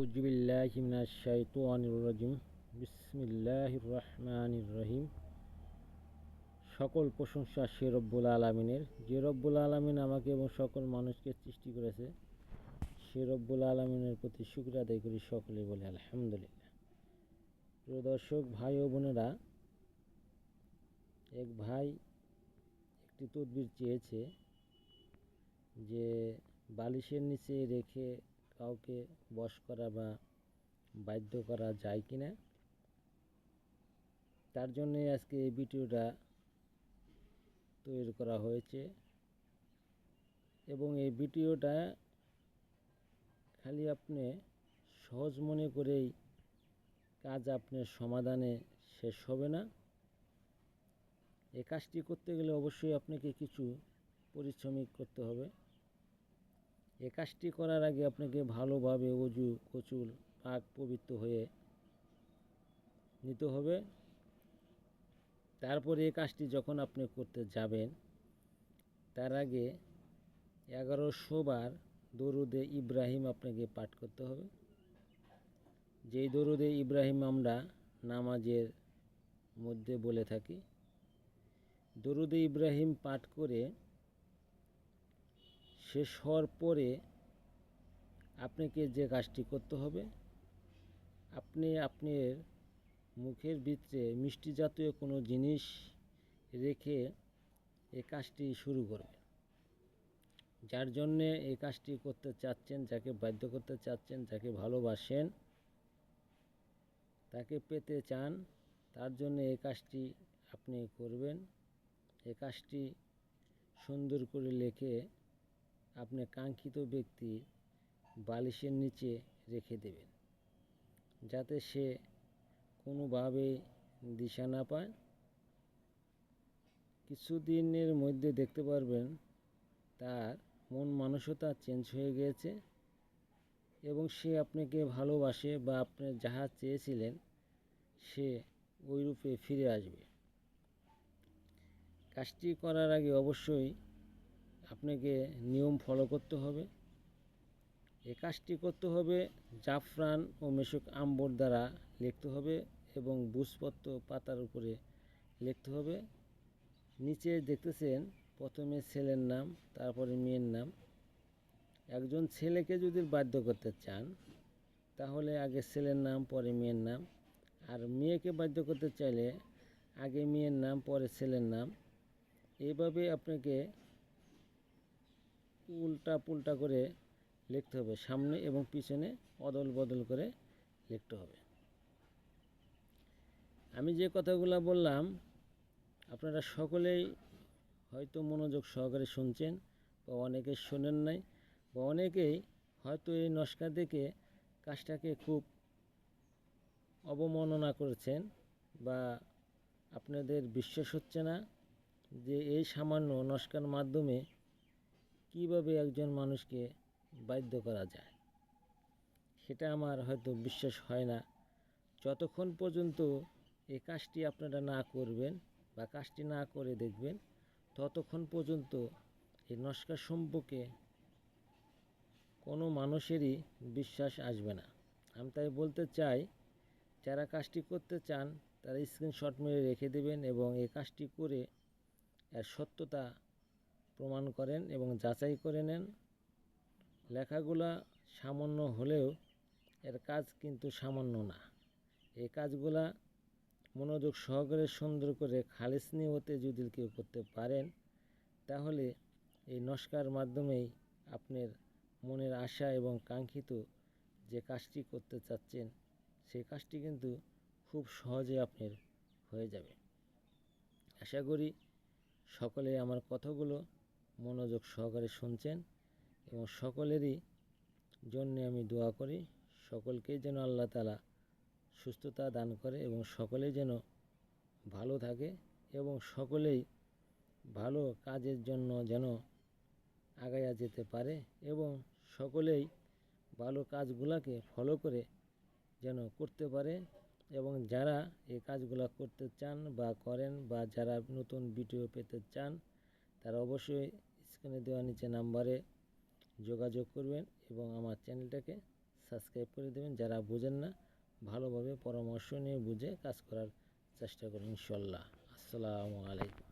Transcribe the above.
আউজুবিল্লাহিমিনাশাইতানির বিসমিল্লাহির রহমানির রহিম সকল প্রশংসা সে রব্বুল আলমিনের। যে রব্বুল আলমিন আমাকে এবং সকল মানুষকে সৃষ্টি করেছে, সে রব্বুল আলমিনের প্রতি শুক্র আদায় করি সকলে বলে আলহামদুলিল্লাহ। প্রিয় দর্শক, ভাই ও বোনেরা, এক ভাই একটি তদবির চেয়েছে যে বালিশের নিচে রেখে কাউকে বশ করা বা বাধ্য করা যায় কি না? তার জন্যে আজকে এই ভিডিওটা তৈরি করা হয়েছে। এবং এই ভিডিওটা খালি আপনি সহজ মনে করেই কাজ আপনার সমাধানে শেষ হবে না। এই কাজটি করতে গেলে অবশ্যই আপনাকে কিছু পরিশ্রমিক করতে হবে। এ কাজটি করার আগে আপনাকে ভালোভাবে অজু কচুল পাক পবিত্র হয়ে নিতে হবে। তারপরে এই কাজটি যখন আপনি করতে যাবেন, তার আগে এগারোশো বার দরুদে ইব্রাহিম আপনাকে পাঠ করতে হবে। যেই দরুদে ইব্রাহিম আমরা নামাজের মধ্যে বলে থাকি, দরুদে ইব্রাহিম পাঠ করে শেষ হওয়ার পরে আপনাকে যে কাজটি করতে হবে, আপনি আপনার মুখের ভিতরে মিষ্টি জাতীয় কোনো জিনিস রেখে এই কাজটি শুরু করবেন। যার জন্যে এই কাজটি করতে চাচ্ছেন, যাকে বাধ্য করতে চাচ্ছেন, যাকে ভালোবাসেন, তাকে পেতে চান, তার জন্য এই কাজটি আপনি করবেন। এই কাজটি সুন্দর করে লেখে আপনি কাঙ্ক্ষিত ব্যক্তি বালিশের নিচে রেখে দেবেন, যাতে সে কোনোভাবে দিশা না পায়। কিছুদিনের মধ্যে দেখতে পারবেন তার মন মানসতা চেঞ্জ হয়ে গিয়েছে এবং সে আপনাকে ভালোবাসে বা আপনি যাহা চেয়েছিলেন সে ওই রূপে ফিরে আসবে। কাজটি করার আগে অবশ্যই আপনাকে নিয়ম ফলো করতে হবে। এ কাজটি করতে হবে জাফরান ও মেশুক আম্বর দ্বারা লিখতে হবে এবং বুঝপত্র পাতার উপরে লিখতে হবে। নিচে দেখতেছেন প্রথমে ছেলের নাম, তারপরে মেয়ের নাম। একজন ছেলেকে যদি বাধ্য করতে চান, তাহলে আগে ছেলের নাম, পরে মেয়ের নাম। আর মেয়েকে বাধ্য করতে চাইলে আগে মেয়ের নাম, পরে ছেলের নাম। এইভাবে আপনাকে উল্টা পুল্টা করে লিখতে হবে। সামনে এবং পিছনে অদল বদল করে লিখতে হবে। আমি যে কথাগুলো বললাম, আপনারা সকলেই হয়তো মনোযোগ সহকারে শুনছেন বা অনেকে শোনেন নাই বা অনেকেই হয়তো এই নস্কা দেখে কাজটাকে খুব অবমাননা করেছেন বা আপনাদের বিশ্বাস হচ্ছে না যে এই সামান্য নস্কার মাধ্যমে কীভাবে একজন মানুষকে বাধ্য করা যায়? সেটা আমার হয়তো বিশ্বাস হয় না। যতক্ষণ পর্যন্ত এই কাজটি আপনারা না করবেন বা কাজটি না করে দেখবেন, ততক্ষণ পর্যন্ত এই নস্কার সম্পর্কে কোনো মানুষেরই বিশ্বাস আসবে না। আমি তাই বলতে চাই, যারা কাজটি করতে চান, তারা স্ক্রিনশট মেরে রেখে দেবেন এবং এই কাজটি করে এর সত্যতা প্রমাণ করেন এবং যাচাই করে নেন। লেখাগুলা সামান্য হলেও এর কাজ কিন্তু সামান্য না। এই কাজগুলা মনোযোগ সহকারে সুন্দর করে খালিস নিয়তে যদি কেউ করতে পারেন, তাহলে এই নস্কার মাধ্যমেই আপনার মনের আশা এবং কাঙ্ক্ষিত যে কাজটি করতে চাচ্ছেন সেই কাজটি কিন্তু খুব সহজে আপনার হয়ে যাবে। আশা করি সকলে আমার কথাগুলো মনোযোগ সহকারে শুনছেন এবং সকলেরই জন্য আমি দোয়া করি সকলকেই যেন আল্লাহ তালা সুস্থতা দান করে এবং সকলেই যেন ভালো থাকে এবং সকলেই ভালো কাজের জন্য যেন আগাইয়া যেতে পারে এবং সকলেই ভালো কাজগুলাকে ফলো করে যেন করতে পারে এবং যারা এই কাজগুলো করতে চান বা করেন বা যারা নতুন ভিডিও পেতে চান, তারা অবশ্যই স্ক্রিনে দেওয়া নিচে নাম্বারে যোগাযোগ করবেন এবং আমার চ্যানেলটাকে সাবস্ক্রাইব করে দেবেন। যারা বোঝেন না, ভালোভাবে পরামর্শ নিয়ে বুঝে কাজ করার চেষ্টা করুন ইনশাল্লাহ। আসসালামু আলাইকুম।